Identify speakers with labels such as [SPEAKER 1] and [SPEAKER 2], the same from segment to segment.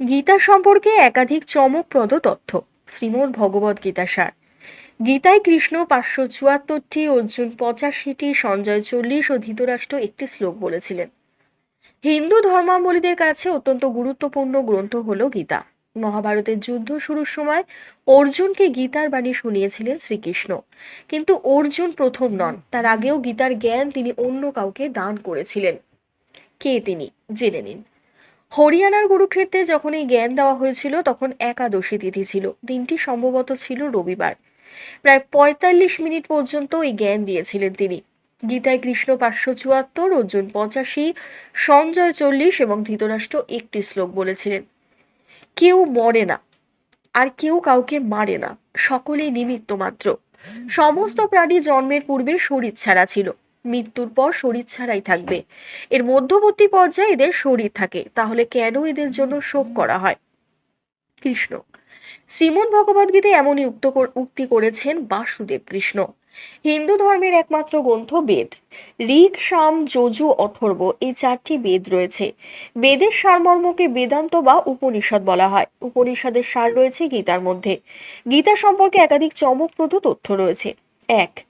[SPEAKER 1] গীতা সম্পর্কে একাধিক চমকপ্রদ তথ্য। শ্রীমদ্ ভগবদ গীতা সার। গীতায় কৃষ্ণ পাঁচশো চুয়াত্তরটি, অর্জুন পঁচাশিটি, সঞ্জয় চল্লিশ ও ধৃতরাষ্ট্র একটি শ্লোক বলেছিলেন। হিন্দু ধর্মাবলীদের কাছে অত্যন্ত গুরুত্বপূর্ণ গ্রন্থ হল গীতা। মহাভারতের যুদ্ধ শুরুর সময় অর্জুনকে গীতার বাণী শুনিয়েছিলেন শ্রীকৃষ্ণ। কিন্তু অর্জুন প্রথম নন, তার আগেও গীতার জ্ঞান তিনি অন্য কাউকে দান করেছিলেন। কে তিনি? জেনে নিন। হরিয়ানার গুরুক্ষেত্রে যখন এই জ্ঞান দেওয়া হয়েছিল, তখন একাদশী তিথি ছিল। দিনটি সম্ভবত ছিল রবিবার। প্রায় পঁয়তাল্লিশ মিনিট পর্যন্ত এই জ্ঞান দিয়েছিলেন তিনি। গীতায় কৃষ্ণ পাঁচশো চুয়াত্তর, অর্জুন পঁচাশি, সঞ্জয় চল্লিশ এবং ধৃতরাষ্ট্র একটি শ্লোক বলেছিলেন, কেউ মরে না, আর কেউ কাউকে মারে না। সকলেই নিমিত্ত মাত্র। সমস্ত প্রাণী জন্মের পূর্বে শরীর ছাড়া ছিল। মৃত্যুর পর শরীর ছাড়াই থাকবে। এর মধ্যবর্তী পর্যায়ে এদের শরীর থাকে। তাহলে কেন এদের জন্য শোক করা হয়? কৃষ্ণ। শ্রীমদ ভগবদ্গীতায় এমনই উক্ত উক্তি করেছেন বাসুদেব কৃষ্ণ। হিন্দু ধর্মের একমাত্র গ্রন্থ বেদ। ঋক সাম, যজু, অথর্ব এই চারটি বেদ রয়েছে। বেদের সারমর্মকে বেদান্ত বা উপনিষদ বলা হয়। উপনিষদের সার রয়েছে গীতার মধ্যে। গীতা সম্পর্কে একাধিক চমকপ্রদ তথ্য রয়েছে। এক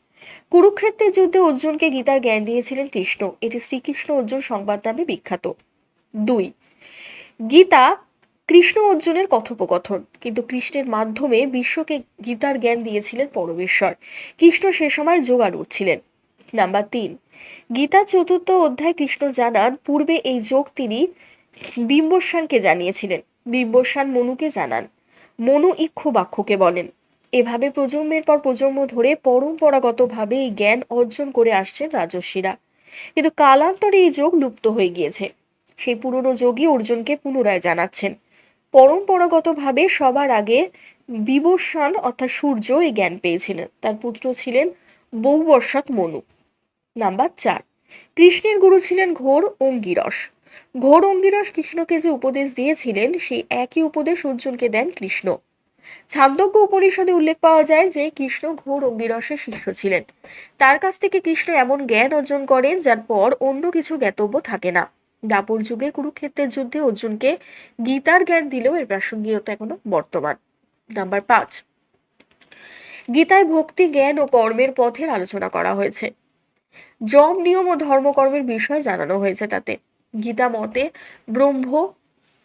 [SPEAKER 1] কুরুক্ষেত্রের যুদ্ধে অর্জুনকে গীতার জ্ঞান দিয়েছিলেন কৃষ্ণ। এটি শ্রীকৃষ্ণ অর্জুন সংবাদ নামে বিখ্যাত। দুই, গীতা কৃষ্ণ অর্জুনের কথোপকথন। কিন্তু কৃষ্ণের মাধ্যমে বিশ্বকে গীতার জ্ঞান দিয়েছিলেন পরমেশ্বর। কৃষ্ণ সে সময় যোগাড় ছিলেন নাম্বার তিন গীতার চতুর্থ অধ্যায় কৃষ্ণ জানান, পূর্বে এই যোগ তিনি বিম্বস্বানকে জানিয়েছিলেন। বিম্বস্বান মনুকে জানান। মনু ইক্ষুবাক্ষকে বলেন। এভাবে প্রজন্মের পর প্রজন্ম ধরে পরম্পরাগতভাবে এই জ্ঞান অর্জন করে আসছেন রাজস্বীরা কিন্তু কালান্তরে এই যোগ লুপ্ত হয়ে গিয়েছে। সেই পুরনো যোগই অর্জুনকে পুনরায় জানাচ্ছেন। পরম্পরাগতভাবে সবার আগে বিবস্বান অর্থাৎ সূর্য এই জ্ঞান পেয়েছিলেন। তার পুত্র ছিলেন বৌবর্ষাত মনু। নাম্বার চার। কৃষ্ণের গুরু ছিলেন ঘোর অঙ্গিরস। ঘোর অঙ্গিরস কৃষ্ণকে যে উপদেশ দিয়েছিলেন, সেই একই উপদেশ অর্জুনকে দেন কৃষ্ণ। ছান্দজ্ঞ উপনিষদে উল্লেখ পাওয়া যায় যে কৃষ্ণ ঘোর অঙ্গিরসের শিষ্য ছিলেন। তার কাছ থেকে কৃষ্ণ এমন জ্ঞান অর্জন করেন যার পর অন্য কিছু জ্ঞাতব্য থাকে না। দাপর যুগে কুরুক্ষেত্রের যুদ্ধে অর্জুনকে গীতার জ্ঞান দিলেও এর প্রাসঙ্গিকতা এখনও বর্তমান। নাম্বার পাঁচ। গীতায় ভক্তি, জ্ঞান ও কর্মের পথের আলোচনা করা হয়েছে। যম, নিয়ম ও ধর্মকর্মের বিষয় জানানো হয়েছে তাতে। গীতা মতে ব্রহ্ম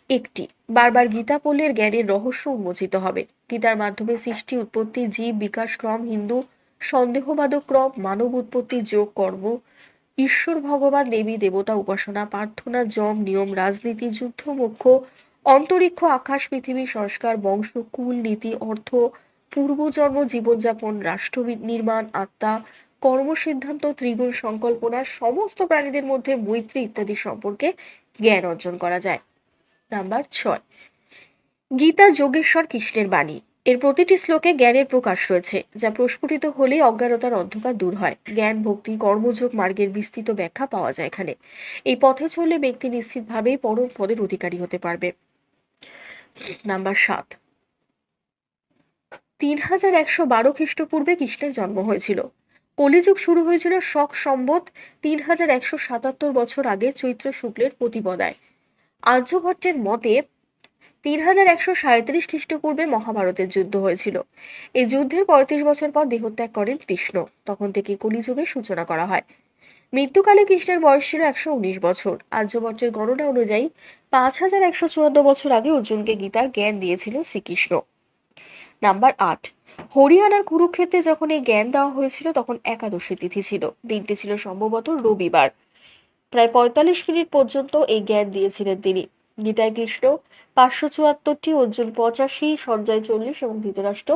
[SPEAKER 1] একটি। বারবার গীতা পড়লে এর জ্ঞানের রহস্য উন্মোচিত হবে। গীতার মাধ্যমে সৃষ্টি, উৎপত্তি, জীব, বিকাশ, ক্রম, হিন্দু, সন্দেহবাদক ক্রম, মানব উৎপত্তি, যোগ, কর্ম, ঈশ্বর, ভগবান, দেবী, দেবতা, উপাসনা, প্রার্থনা, জম, নিয়ম, রাজনীতি, যুদ্ধ মুখ্য অন্তরিক্ষ, আকাশ, পৃথিবী, সংস্কার, বংশ, কুল, নীতি, অর্থ পূর্বজন্ম জীবনযাপন, রাষ্ট্র নির্মাণ, আত্মা কর্মসিদ্ধান্ত ত্রিগুণ, সংকল্পনা, সমস্ত প্রাণীদের মধ্যে মৈত্রী ইত্যাদি সম্পর্কে জ্ঞান অর্জন করা যায়। নাম্বার ছয়। গীতা যোগেশ্বর কৃষ্ণের বাণী। এর প্রতিটি শ্লোকে জ্ঞানের প্রকাশ রয়েছে, যা প্রস্ফুটিত হলেই অজ্ঞানতার অন্ধকার দূর হয়। জ্ঞান, ভক্তি, কর্মযোগ মার্গের বিস্তৃত ব্যাখ্যা পাওয়া যায় এখানে। এই পথে চললে ব্যক্তি নিশ্চিতভাবেই পরম পদের অধিকারী হতে পারবে। নাম্বার সাত। তিন হাজার একশো বারো খ্রিস্টপূর্বে কৃষ্ণের জন্ম হয়েছিল। কলিযুগ শুরু হয়েছিল শক সম্বত তিন হাজার একশো সাতাত্তর বছর আগে চৈত্র শুক্লের প্রতিপদায়। আর্যভট্টের মতে তিন হাজার একশো সাঁত্রিশ খ্রিস্টপূর্বে মহাভারতের যুদ্ধ হয়েছিল। এই যুদ্ধের পঁয়ত্রিশ বছর পর দেহত্যাগ করেন কৃষ্ণ। তখন থেকে কলিযুগের সূচনা করা হয়। মৃত্যুকালে কৃষ্ণের বয়স ছিল একশো উনিশ বছর। আর্যভট্টের গণনা অনুযায়ী পাঁচ হাজার একশো চুয়ান্ন বছর আগে অর্জুনকে গীতার জ্ঞান দিয়েছিলেন শ্রীকৃষ্ণ। নাম্বার আট। হরিয়ানার কুরুক্ষেত্রে যখন এই জ্ঞান দেওয়া হয়েছিল তখন একাদশী তিথি ছিল। দিনটি ছিল সম্ভবত রবিবার। প্রায় পঁয়তাল্লিশ মিনিট পর্যন্ত এই জ্ঞান দিয়েছিলেন তিনি। গীতায় কৃষ্ণ পাঁচশো চুয়াত্তরটি অর্জুন পঁচাশি, সঞ্জয় চল্লিশ এবং ধৃতরাষ্ট্র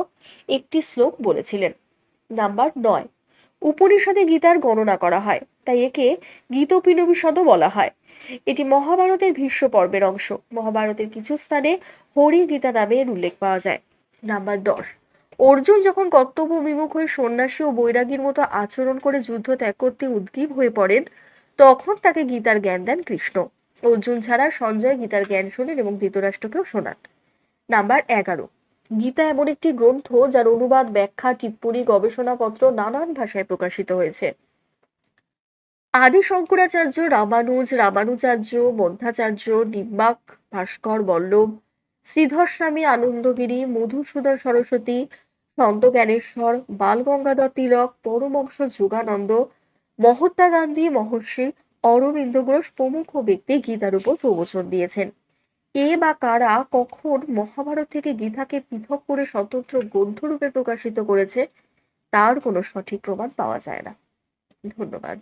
[SPEAKER 1] একটি শ্লোক বলেছিলেন। নাম্বার নয়। উপনিষদে গীতার গণনা করা হয়, তাই একে গীতোপিনবিষদও বলা হয়। এটি মহাভারতের ভীষ্ম পর্বের অংশ। মহাভারতের কিছু স্থানে হরি গীতা নামে এর উল্লেখ পাওয়া যায়। নাম্বার দশ। অর্জুন যখন কর্তব্য বিমুখ হয়ে সন্ন্যাসী ও বৈরাগীর মতো আচরণ করে যুদ্ধ ত্যাগ করতে উদ্গ্রীব হয়ে পড়েন তখন তাকে গীতার জ্ঞান দেন কৃষ্ণ। অর্জুন ছাড়া সঞ্জয় গীতার জ্ঞান শোনেন এবং ধৃতরাষ্ট্রকেও শোনান। নাম্বার এগারো। গীতা এমন একটি গ্রন্থ যার অনুবাদ, ব্যাখ্যা, টিপ্পনী, গবেষণাপত্র নানান ভাষায় প্রকাশিত হয়েছে। আদি শঙ্করাচার্য রামানুজ, রামানুচার্য, মধ্যাচার্য নিম্বাক ভাস্কর বল্লভ শ্রীধর স্বামী আনন্দগিরি, মধুসূদন সরস্বতী সন্ত জ্ঞানেশ্বর বালগঙ্গাধর তিলক পরমংশ যোগানন্দ মহাত্মা গান্ধী মহর্ষি অরবিন্দ ঘোষ প্রমুখ ব্যক্তি গীতার উপর প্রবচন দিয়েছেন। কে বা কারা কখন মহাভারত থেকে গীতাকে পৃথক করে স্বতন্ত্র গ্রন্থরূপে প্রকাশিত করেছে, তার কোনো সঠিক প্রমাণ পাওয়া যায় না। ধন্যবাদ।